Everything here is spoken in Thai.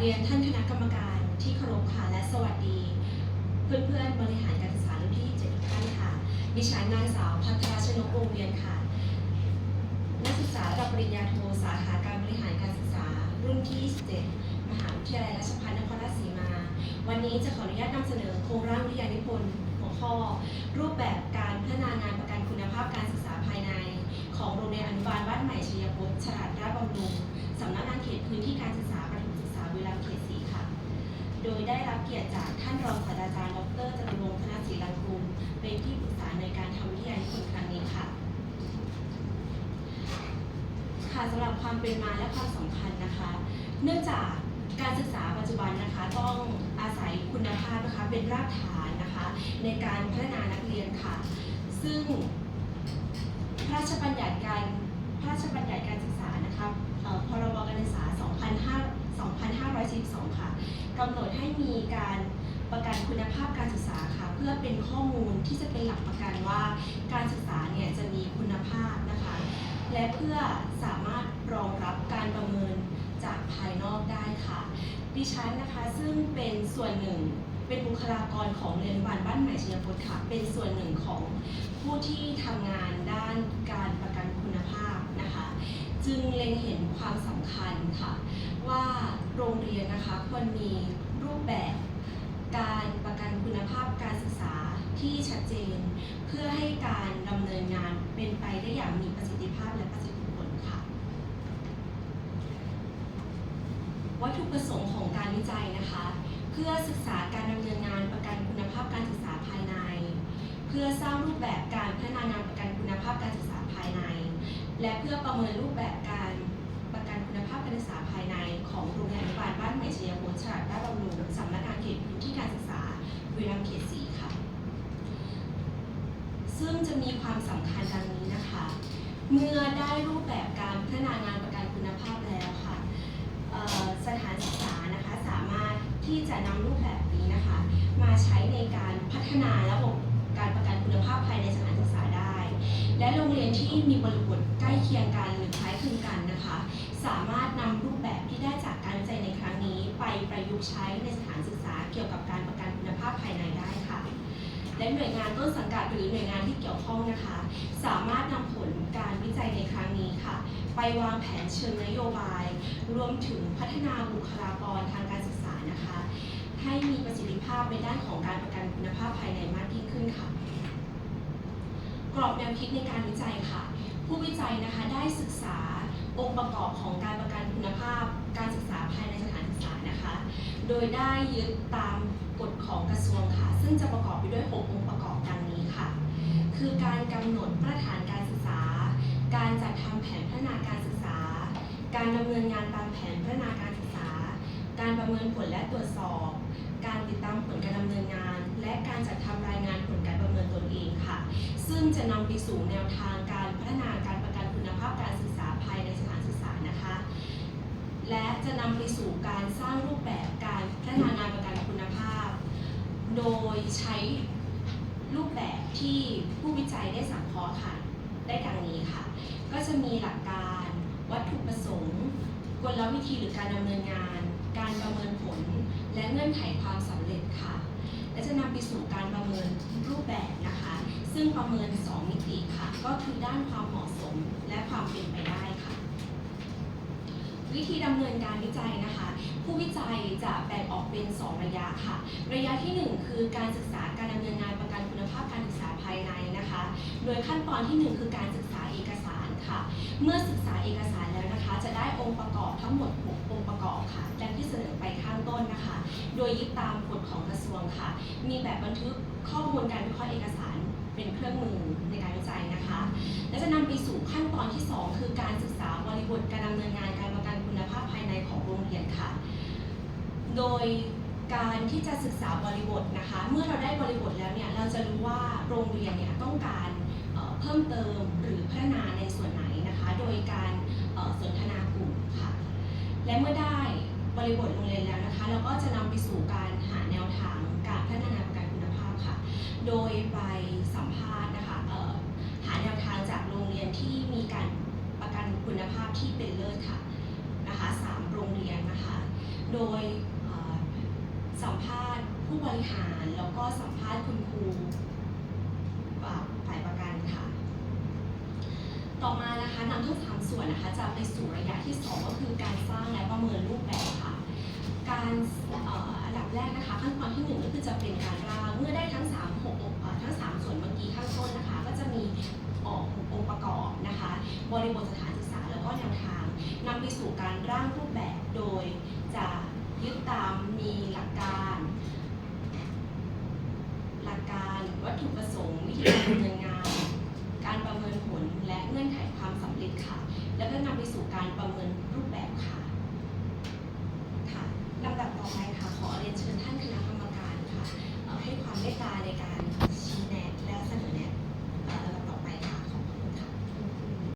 เรียนท่านคณะกรรมการที่เคารพค่ะและสวัสดีเพื่อนเพื่อนๆบริหารการศึกษารุ่นที่7ทุกท่านค่ะ ดิฉันนางสาวพัทรชนกวงเวียนค่ะ นักศึกษาระดับปริญญาโทสาขาการบริหารการศึกษารุ่นที่17มหาวิทยาลัยราชภัฏนครราชสีมา วันนี้จะขออนุญาตนำเสนอโครงร่างวิทยานิพนธ์หัวข้อ รูปแบบการพัฒนางานประกันคุณภาพการศึกษาภายใน ของโรงเรียนอนุบาลบ้านใหม่ชัยพจน์ฉลาดราชบำรุงสำนักงานเขตพื้นที่การศึกษาประ ถมศึกษามเขตสีค่ะ โดยได้รับเกียรติจากท่านรองศาสตราจารย์ดรจตุรงค์ธนศรีรังคุมเป็นที่ปรึกษาในการทำวิทยานิพนธ์ครั้งนี้ค่ะ ค่ะสำหรับความเป็นมาและความสำคัญนะคะ เนื่องจากการศึกษาปัจจุบันนะคะต้องอาศัยคุณภาพนะคะเป็นรากฐานนะคะ ในการพัฒนานักเรียนค่ะ ซึ่งพระราชบัญญัติการพระราชบัญญัติการศึกษานะคะเอ่อพรบการศึกษา 2542 ค่ะกำหนดให้มีการประกันคุณภาพการศึกษาค่ะเพื่อเป็นข้อมูลที่จะเป็นหลักประกันว่า การศึกษาเนี่ยจะมีคุณภาพนะคะ และเพื่อสามารถรองรับการประเมินจากภายนอกได้ค่ะ ดิฉันนะคะซึ่งเป็นส่วนหนึ่งเป็นบุคลากรของเรียนบานบ้านใหม่ชัยพจน์ค่ะ เป็นส่วนหนึ่งของผู้ที่ทำงานด้านการประกันคุณภาพนะคะ จึงเล็งเห็นความสำคัญค่ะ ว่าโรงเรียนนะ ควรมีรูปแบบ การประกันคุณภาพการศึกษาที่ชัดเจน เพื่อให้การดำเนินงานเป็นไปได้อย่างมีประสิทธิภาพและประสิทธิผลค่ะ วัตถุประสงค์ของการวิจัยนะคะ เพื่อศึกษาการดำเนินงานประกันคุณภาพการศึกษาภายใน เพื่อสร้างรูปแบบการพัฒนางานประกันคุณภาพการศึกษาภายใน และเพื่อประเมินรูปแบบการ คุณภาพการศึกษาภายในของโรงเรียนอนุบาลบ้านใหม่ชัยพลฉลาดราชบำรุงสำนักงานเขตพื้นที่การศึกษาบุรีรัมย์เขตสีค่ะ ซึ่งจะมีความสำคัญดังนี้นะคะ เมื่อได้รูปแบบการพัฒนางานประกันคุณภาพแล้วค่ะ เอ่อสถานศึกษานะคะสามารถที่จะนำรูปแบบนี้นะคะ มาใช้ในการพัฒนาระบบการประกันคุณภาพภายในสถานศึกษาได้ และโรงเรียนที่มีบริบทใกล้เคียงกันหรือคล้ายคลึงกันนะคะ สามารถนำรูปแบบที่ได้จากการวิจัยในครั้งนี้ ไปประยุกต์ใช้ในสถานศึกษาเกี่ยวกับการประกันคุณภาพภายในได้ค่ะ และหน่วยงานต้นสังกัดหรือหน่วยงานที่เกี่ยวข้องนะคะ สามารถนำผลการวิจัยในครั้งนี้ค่ะ ไปวางแผนเชิงนโยบาย รวมถึงพัฒนาบุคลากรทางการศึกษานะคะ ให้มีประสิทธิภาพในด้านของการประกันคุณภาพภายในมากยิ่งขึ้นค่ะ กรอบแนวคิดในการวิจัยค่ะ ผู้วิจัยนะคะได้ศึกษาองค์ประกอบของการประกันคุณภาพ การศึกษาภายในสถานศึกษานะคะ โดยได้ยึดตามกฎของกระทรวงค่ะ ซึ่งจะประกอบไปด้วย 6 องค์ประกอบดังนี้ค่ะ คือการกำหนดมาตรฐานการศึกษา การจัดทำแผนพัฒนาการศึกษา การดำเนินงานตามแผนพัฒนาการศึกษา การประเมินผลและตรวจสอบ การติดตามผลการดำเนินงาน และการ งจะนำไปสู่แนวทางการพัฒนาการประกันคุณภาพการศึกษาภายในสถานศึกษานะคะ และจะนำไปสู่การสร้างรูปแบบการพัฒนางานประกันคุณภาพ โดยใช้รูปแบบที่ผู้วิจัยได้สังเคราะห์ค่ะได้ดังนี้ค่ะ ก็จะมีหลักการวัตถุประสงค์ กลวิธีหรือการดำเนินงาน การประเมินผล และเงื่อนไขความสำเร็จค่ะ และจะนำไปสู่การประเมินรูปแบบนะคะ ซึ่งประเมิน 2 มิติค่ะ ก็คือด้านความเหมาะสมและความเป็นไปได้ค่ะ วิธีดำเนินการวิจัยนะคะ ผู้วิจัยจะแบ่งออกเป็น 2 ระยะค่ะ ระยะที่ 1 คือการศึกษาการดำเนินงานประกันคุณภาพการศึกษาภายในนะคะ โดยขั้นตอนที่ 1 คือการศึกษาเอกสารค่ะ เมื่อศึกษาเอกสารแล้วนะคะ จะได้องค์ประกอบทั้งหมด 6 องค์ประกอบค่ะดังที่เสนอไปข้างต้นนะคะ โดยยึดตามกฎของกระทรวงค่ะ มีแบบบันทึกข้อมูลการวิเคราะห์เอกสาร เป็นเครื่องมือในการวิจัยนะคะ และจะนำไปสู่ขั้นตอนที่ 2 คือการศึกษาบริบทการดำเนินงานการประกันคุณภาพภายในของโรงเรียนค่ะ โดยการที่จะศึกษาบริบทนะคะ เมื่อเราได้บริบทแล้วเนี่ยเราจะรู้ว่าโรงเรียนเนี่ยต้องการเพิ่มเติมหรือพัฒนาในส่วนไหนนะคะ โดยการสนทนากลุ่มค่ะ และเมื่อได้บริบทโรงเรียนแล้วนะคะ เราก็จะนำไปสู่การหาแนวทางการ โดยไปสัมภาษณ์นะคะหาแนวทางจากโรงเรียนที่มีการประกันคุณภาพที่เป็นเลิศค่ะนะคะสามโรงเรียนนะคะ โดยสัมภาษณ์ผู้บริหารแล้วก็สัมภาษณ์คุณครูฝ่ายประกันค่ะ ต่อมานะคะนำทั้งสามส่วนนะคะจะไปสู่ระยะที่ 2 ก็คือการสร้างและประเมินรูปแบบค่ะ การอันดับแรกนะคะขั้นตอนที่หนึ่งก็คือจะเป็นการร่างเมื่อได้ทั้ง3 6องค์เอ่อ ทั้ง 3 ส่วนเมื่อกี้ข้างต้นนะคะ ก็จะมีออกองค์ประกอบนะคะ บริบทสถานศึกษาแล้วก็แนวทางนำไปสู่การร่างรูปแบบโดยจะยึดตามมีหลักการ หลักการวัตถุประสงค์วิธีการดำเนินงาน การประเมินผลและเงื่อนไขความสำเร็จค่ะ แล้วก็นำไปสู่การประเมินรูปแบบค่ะ